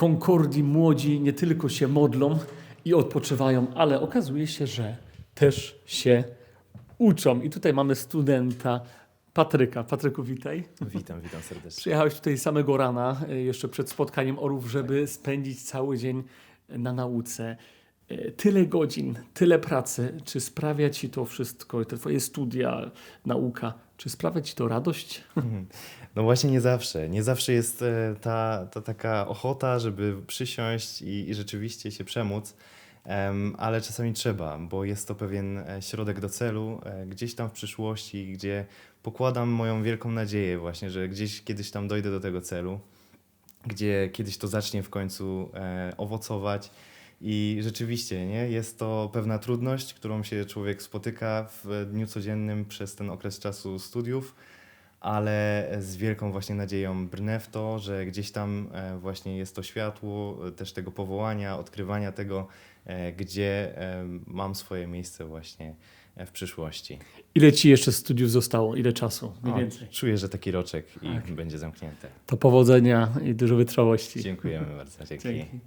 Konkordii młodzi nie tylko się modlą i odpoczywają, ale okazuje się, że też się uczą. I tutaj mamy studenta Patryka. Patryku, witaj. Witam, witam serdecznie. Przyjechałeś tutaj samego rana, e, jeszcze przed spotkaniem orów, żeby spędzić cały dzień na nauce. E, Tyle godzin, tyle pracy. Czy sprawia ci to wszystko, te twoje studia, nauka, czy sprawia ci to radość? No właśnie nie zawsze. Nie zawsze jest e, ta, ta taka ochota, żeby przysiąść i, i rzeczywiście się przemóc, Em, ale czasami trzeba, bo jest to pewien e, środek do celu, e, gdzieś tam w przyszłości, gdzie pokładam moją wielką nadzieję właśnie, że gdzieś kiedyś tam dojdę do tego celu, gdzie kiedyś to zacznie w końcu e, owocować. I rzeczywiście nie, jest to pewna trudność, którą się człowiek spotyka w dniu codziennym przez ten okres czasu studiów, ale z wielką właśnie nadzieją brnę w to, że gdzieś tam e, właśnie jest to światło e, też tego powołania, odkrywania tego, e, gdzie mam swoje miejsce właśnie w przyszłości. Ile ci jeszcze studiów zostało? Ile czasu? Mniej O, więcej. Czuję, że taki roczek i Tak. będzie zamknięte. To powodzenia i dużo wytrwałości. Dziękujemy bardzo. Dzięki. Dzięki.